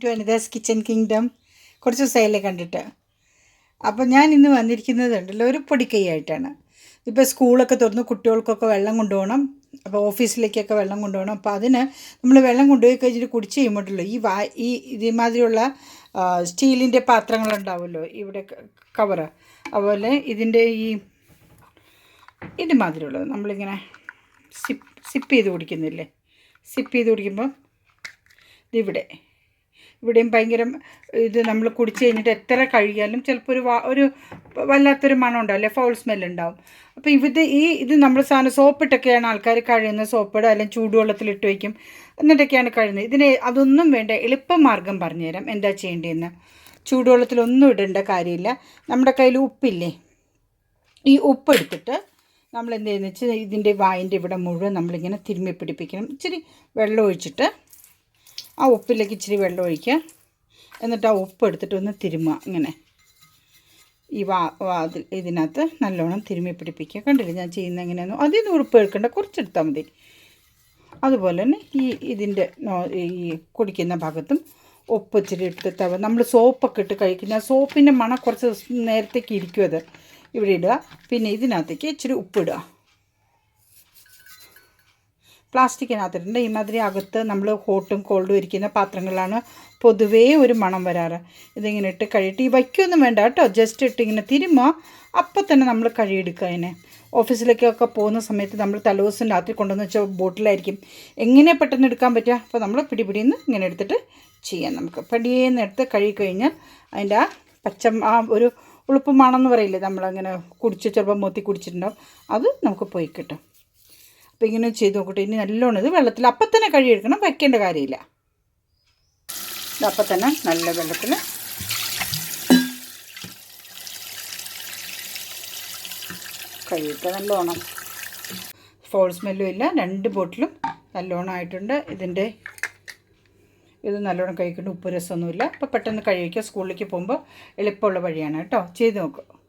To Anitha's kitchen kingdom കുറച്ച് ദിവസമായില്ലേ കണ്ടിട്ട്. അപ്പോൾ ഞാൻ ഇന്ന് വന്നിരിക്കുന്നത് ഉണ്ടല്ലോ ഒരു പൊടിക്കൈയായിട്ടാണ്. ഇപ്പോൾ സ്കൂളൊക്കെ തുറന്ന് കുട്ടികൾക്കൊക്കെ വെള്ളം കൊണ്ടുപോകണം അപ്പോൾ ഓഫീസിലേക്കൊക്കെ വെള്ളം കൊണ്ടുപോകണം. അപ്പോൾ അതിന് നമ്മൾ വെള്ളം കൊണ്ടുപോയി കഴിഞ്ഞിട്ട് കുടിച്ച് കഴിയുമ്പോഴല്ലോ ഈ വാ ഈ ഇതേമാതിരിയുള്ള സ്റ്റീലിന്റെ പാത്രങ്ങളുണ്ടാവുമല്ലോ ഇവിടെ കവറ് അതുപോലെ ഇതിന്റെ ഈ ഇതുമാതിരിയുള്ളത് നമ്മളിങ്ങനെ സിപ്പ് സിപ്പ് ചെയ്ത് കുടിക്കുന്നില്ലേ? സിപ്പ് ചെയ്ത് കുടിക്കുമ്പോൾ ഇതിവിടെ ഇവിടെയും ഭയങ്കര ഇത് നമ്മൾ കുടിച്ച് കഴിഞ്ഞിട്ട് എത്ര കഴുകിയാലും ചിലപ്പോൾ ഒരു ഒരു വല്ലാത്തൊരു മണം ഉണ്ടാവും അല്ലെ ഫൗൾ സ്മെൽ ഉണ്ടാവും. അപ്പോൾ ഇത് ഈ ഇത് നമ്മൾ സാധനം സോപ്പിട്ടൊക്കെയാണ് ആൾക്കാർ കഴുകുന്നത്. സോപ്പിടുക അല്ലെങ്കിൽ ചൂടുവെള്ളത്തിലിട്ട് വയ്ക്കും. എന്നിട്ടൊക്കെയാണ് കഴുകുന്നത്. ഇതിന് അതൊന്നും വേണ്ട എളുപ്പമാർഗം പറഞ്ഞുതരാം എന്താ ചെയ്യേണ്ടതെന്ന്? ചൂടുവെള്ളത്തിലൊന്നും ഇടേണ്ട കാര്യമില്ല. നമ്മുടെ കയ്യിൽ ഉപ്പില്ലേ? ഈ ഉപ്പ് എടുത്തിട്ട് നമ്മൾ എന്ത് ചെയ്യുന്നത് വെച്ചാൽ ഇതിന്റെ വായിന്റെ ഇവിടെ മുഴുവൻ നമ്മളിങ്ങനെ തിരുമ്മി പിടിപ്പിക്കണം. ഇച്ചിരി വെള്ളം ഒഴിച്ചിട്ട് ആ ഉപ്പിലേക്ക് ഇച്ചിരി വെള്ളം ഒഴിക്കുക. എന്നിട്ട് ആ ഉപ്പ് എടുത്തിട്ട് ഒന്ന് തിരുമുക. ഇങ്ങനെ. ഈ വാ വാതിൽ ഇതിനകത്ത് നല്ലോണം തിരുമ്മി പിടിപ്പിക്കുക. കണ്ടില്ല ഞാൻ ചെയ്യുന്ന എങ്ങനെയാണെന്ന്? അതിൽ നിന്ന് ഉറുപ്പ് എടുക്കേണ്ട. കുറച്ചെടുത്താൽ മതി. അതുപോലെ തന്നെ ഈ ഇതിന്റെ ഈ കുടിക്കുന്ന ഭാഗത്തും ഉപ്പ് ഇച്ചിരി ഇട്ട് തവ നമ്മൾ സോപ്പൊക്കെ ഇട്ട് കഴിക്കുന്ന സോപ്പിന്റെ മണം കുറച്ച് നേരത്തേക്ക് ഇരിക്കും അത്. ഇവിടെ ഇടുക. പിന്നെ ഇതിനകത്തേക്ക് ഇച്ചിരി ഉപ്പിടുക പ്ലാസ്റ്റിക്കിനകത്തിട്ടുണ്ട്. ഈ മാതിരി അകത്ത് നമ്മൾ ഹോട്ടും കോൾഡും ഇരിക്കുന്ന പാത്രങ്ങളിലാണ് പൊതുവേ ഒരു മണം വരാറ്. ഇതിങ്ങനെ ഇട്ട് കഴിയിട്ട് ഈ വയ്ക്കൊന്നും വേണ്ട കേട്ടോ. ജസ്റ്റ് ഇട്ട് ഇങ്ങനെ തിരുമ്പോൾ അപ്പം തന്നെ നമ്മൾ കഴുകിയെടുക്കുക അതിനെ. ഓഫീസിലേക്കൊക്കെ പോകുന്ന സമയത്ത് നമ്മൾ തലേദിവസം രാത്രി കൊണ്ടുവന്ന് വെച്ചാൽ ബോട്ടിലായിരിക്കും. എങ്ങനെ പെട്ടെന്ന് എടുക്കാൻ പറ്റുക? അപ്പോൾ നമ്മൾ പിടി പിടിന്ന് ഇങ്ങനെ എടുത്തിട്ട് ചെയ്യാം നമുക്ക്. പടിയേന്ന് എടുത്ത് കഴുകി കഴിഞ്ഞാൽ അതിന്റെ ആ പച്ച ആ ഒരു ഉളുപ്പ് മണമെന്ന് പറയില്ലേ? നമ്മളങ്ങനെ കുടിച്ച് ചിലപ്പോൾ മൂത്തി കുടിച്ചിട്ടുണ്ടാവും. അത് നമുക്ക് പോയി കിട്ടും. അപ്പോൾ ഇങ്ങനെ ചെയ്ത് നോക്കട്ടെ. ഇനി നല്ലോണം ഇത് വെള്ളത്തിൽ അപ്പം തന്നെ കഴുകിയെടുക്കണം. വയ്ക്കേണ്ട കാര്യമില്ല. അപ്പം തന്നെ നല്ല വെള്ളത്തിൽ. കഴുകിയിട്ട് നല്ലോണം. ഫോൾ സ്മെല്ലും ഇല്ല. രണ്ട് ബോട്ടിലും നല്ലോണം ആയിട്ടുണ്ട്. ഇതിന്റെ ഇത് നല്ലോണം കഴിക്കേണ്ട ഉപ്പ് രസമൊന്നുമില്ല. അപ്പോൾ പെട്ടെന്ന് കഴിക്കുക. സ്കൂളിലേക്ക് പോകുമ്പോൾ എളുപ്പമുള്ള വഴിയാണ് കേട്ടോ. ചെയ്ത് നോക്കുക